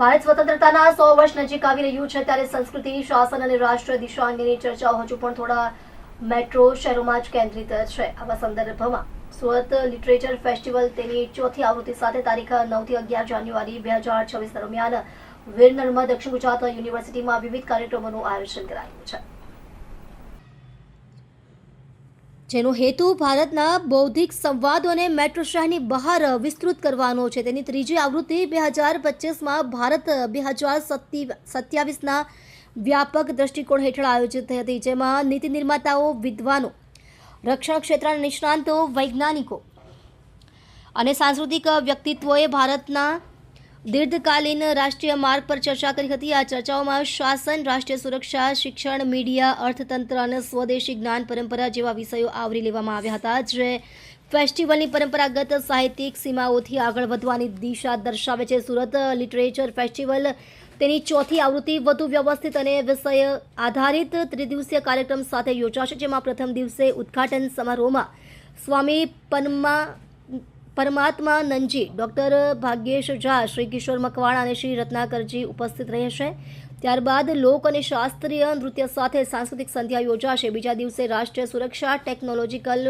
ભારત સ્વતંત્રતાના સો વર્ષ નજીક આવી રહ્યું છે ત્યારે સંસ્કૃતિ, શાસન અને રાષ્ટ્ર દિશા અંગેની ચર્ચાઓ હજુ પણ થોડા મેટ્રો શહેરોમાં જ કેન્દ્રિત છે. આવા સંદર્ભમાં સુરત લિટરેચર ફેસ્ટિવલ તેની ચોથી આવૃત્તિ સાથે તારીખ નવથી અગિયાર જાન્યુઆરી બે હજાર છવ્વીસ દરમિયાન વીર નર્મદ દક્ષિણ ગુજરાત યુનિવર્સિટીમાં વિવિધ કાર્યક્રમોનું આયોજન કરાયું છે. જેનો હેતુ ભારતના બૌદ્ધિક સંવાદોને મેટ્રો શહેરની બહાર વિસ્તૃત કરવાનો છે. તેની ત્રીજી આવૃત્તિ બે હજાર પચીસમાં ભારત બે હજાર સત્યાવીસના વ્યાપક દ્રષ્ટિકોણ હેઠળ આયોજિત થઈ હતી, જેમાં નીતિ નિર્માતાઓ, વિદ્વાનો, રક્ષણ ક્ષેત્રના નિષ્ણાંતો, વૈજ્ઞાનિકો અને સાંસ્કૃતિક વ્યક્તિત્વોએ ભારતના દીર્ઘકાલીન રાષ્ટ્રીય માર્ગ પર ચર્ચા કરી હતી. આ ચર્ચાઓમાં શાસન, રાષ્ટ્રીય સુરક્ષા, શિક્ષણ, મીડિયા, અર્થતંત્ર અને સ્વદેશી જ્ઞાન પરંપરા જેવા વિષયો આવરી લેવામાં આવ્યા હતા. જે ફેસ્ટિવલની પરંપરાગત સાહિત્યિક સીમાઓથી આગળ વધવાની દિશા દર્શાવે છે. સુરત લિટરેચર ફેસ્ટિવલ તેની ચોથી આવૃત્તિ વધુ વ્યવસ્થિત અને વિષય આધારિત ત્રિદિવસીય કાર્યક્રમ સાથે યોજાશે, જેમાં પ્રથમ દિવસે ઉદ્ઘાટન સમારોહમાં સ્વામી પન્મા પરમાત્મા નંજી ડૉક્ટર ભાગ્યેશ ઝા, શ્રી કિશોર મકવાણા અને શ્રી રત્નાકરજી ઉપસ્થિત રહેશે. ત્યારબાદ લોક અને શાસ્ત્રીય નૃત્ય સાથે સાંસ્કૃતિક સંધ્યા યોજાશે. બીજા દિવસે રાષ્ટ્રીય સુરક્ષા, ટેકનોલોજીકલ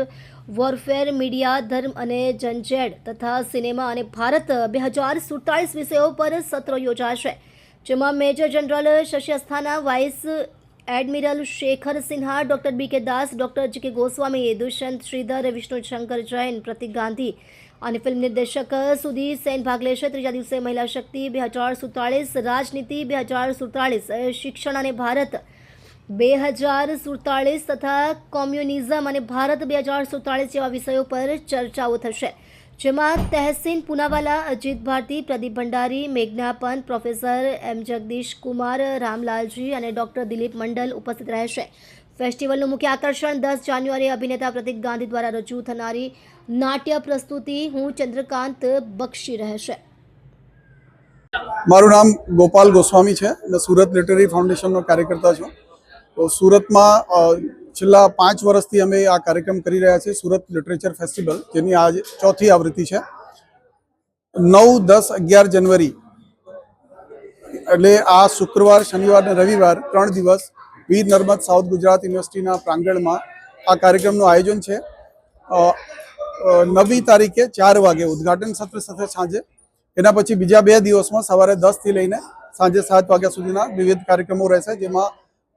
વોરફેર, મીડિયા, ધર્મ અને જનજેડ તથા સિનેમા અને ભારત બે હજાર સુડતાલીસ વિષયો પર સત્ર યોજાશે. જેમાં major general Shashi Asthana vice admiral Shekhar Sinha, doctor B K Das, doctor જી કે ગોસ્વામી દુષ્યંત શ્રીધર, વિષ્ણુ શંકર જૈન, પ્રતિક ગાંધી અને ફિલ્મ નિર્દેશક સુધી સેન ભાગ લેશે. ત્રીજા દિવસે મહિલા શક્તિ બે હજાર સુડતાળીસ, રાજનીતિ બે હજાર સુડતાલીસ શિક્ષણ અને ભારત બે હજાર સુડતાલીસ તથા કોમ્યુનિઝમ અને ભારત બે હજાર સુડતાળીસ જેવા વિષયો પર ચર્ચાઓ થશે. જેમાં તહેસીન પુનાવાલા, અજીત ભારતી, પ્રદીપ ભંડારી, મેઘના પંત, પ્રોફેસર એમ જગદીશ કુમાર, રામલાલજી અને ડોક્ટર દિલીપ મંડલ ઉપસ્થિત રહેશે. ફેસ્ટિવલનું મુખ્ય આકર્ષણ દસ જાન્યુઆરીએ અભિનેતા પ્રતિક ગાંધી દ્વારા રજૂ થનારી નાટ્ય પ્રસ્તુતિ હું ચંદ્રકાંત બક્ષી રહેશે. મારું નામ ગોપાલ ગોસ્વામી છે. અને સુરત લિટરરી ફાઉન્ડેશનનો કાર્યકર્તા છું. તો સુરતમાં છેલ્લા પાંચ વર્ષથી અમે આ કાર્યક્રમ કરી રહ્યા છીએ, સુરત લિટરેચર ફેસ્ટિવલ, જેની આજ ચોથી આવૃત્તિ છે. નવ, દસ, અગિયાર જનવરી એટલે આ શુક્રવાર, શનિવાર અને રવિવાર ત્રણ દિવસ વીર નર્મદ સાઉથ ગુજરાત યુનિવર્સિટીના પ્રાંગણમાં આ કાર્યક્રમનું આયોજન છે. નવી તારીખે ચાર વાગે ઉદ્ઘાટન સત્ર સાથે સાંજે. એના પછી બીજા બે દિવસમાં સવારે દસથી લઈને સાંજે સાત વાગ્યા સુધીના વિવિધ કાર્યક્રમો રહેશે, જેમાં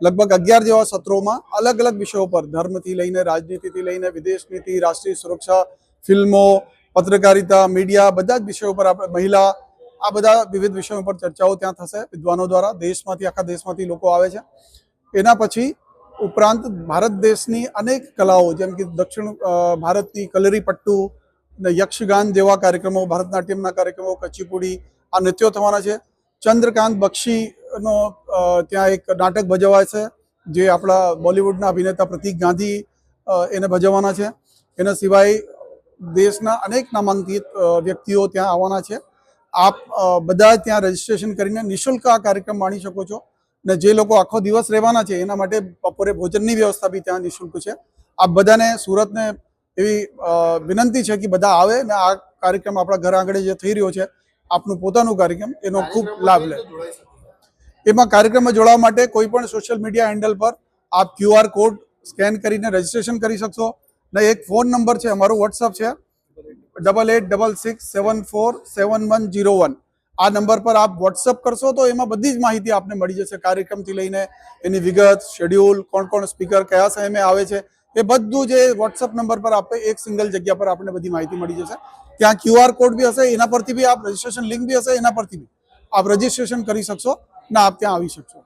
લગભગ અગિયાર જેવા સત્રોમાં અલગ અલગ વિષયો પર ધર્મથી લઈને રાજનીતિથી લઈને વિદેશ નીતિ, રાષ્ટ્રીય સુરક્ષા, ફિલ્મો, પત્રકારિતા, મીડિયા બધા જ વિષયો પર આપણે મહિલા, આ બધા વિવિધ વિષયો પર ચર્ચાઓ ત્યાં થશે. વિદ્વાનો દ્વારા દેશમાંથી, આખા દેશમાંથી લોકો આવે છે. એના પછી ઉપરાંત ભારત દેશની અનેક કલાઓ, જેમ કે દક્ષિણ ભારતની કલરી પટ્ટુ ને યક્ષગાન જેવા કાર્યક્રમો, ભરતનાટ્યમના કાર્યક્રમો, કચ્છીપુડી, આ નૃત્યો થવાના છે. ચંદ્રકાંત બક્ષીનો ત્યાં એક નાટક ભજવાય છે, જે આપણા બોલિવૂડના અભિનેતા પ્રતિક ગાંધી એને ભજવવાના છે. એના સિવાય દેશના અનેક નામાંકિત વ્યક્તિઓ ત્યાં આવવાના છે. આપ બધા ત્યાં રજીસ્ટ્રેશન કરીને નિઃશુલ્ક આ કાર્યક્રમ માણી શકો છો. ને જે લોકો આખો દિવસ રહેવાના છે એના માટે બપોરે ભોજનની વ્યવસ્થા બી ત્યાં નિઃશુલ્ક છે. આપ બધાને સુરતને એવી વિનંતી છે કે બધા આવે ને આ કાર્યક્રમ આપણા ઘર આંગળે જે થઈ રહ્યો છે આપનું પોતાનું કાર્યક્રમ એનો ખૂબ લાભ લે. એમાં કાર્યક્રમમાં જોડાવા માટે કોઈ પણ સોશિયલ મીડિયા હેન્ડલ પર આપ ક્યુઆર કોડ સ્કેન કરીને રજીસ્ટ્રેશન કરી શકશો. ને એક ફોન નંબર છે અમારો વોટ્સઅપ છે. Double eight double six seven four seven one zero one આ નંબર પર આપ વોટ્સઅપ કરશો તો એમાં બધી જ માહિતી આપને મળી જશે કાર્યક્રમથી લઈને એની વિગત શેડ્યુલ કોણ કોણ સ્પીકર કયા સમયે આવે છે, એ બધું જે વોટ્સઅપ નંબર પર આપે, એક સિંગલ જગ્યા પર આપણને બધી માહિતી મળી જશે. ત્યાં ક્યુઆર કોડ બી હશે, એના પરથી બી આપ રજીસ્ટ્રેશન લિંક બી હશે, એના પરથી બી આપ રજીસ્ટ્રેશન કરી શકશો ના આપ ત્યાં આવી શકશો.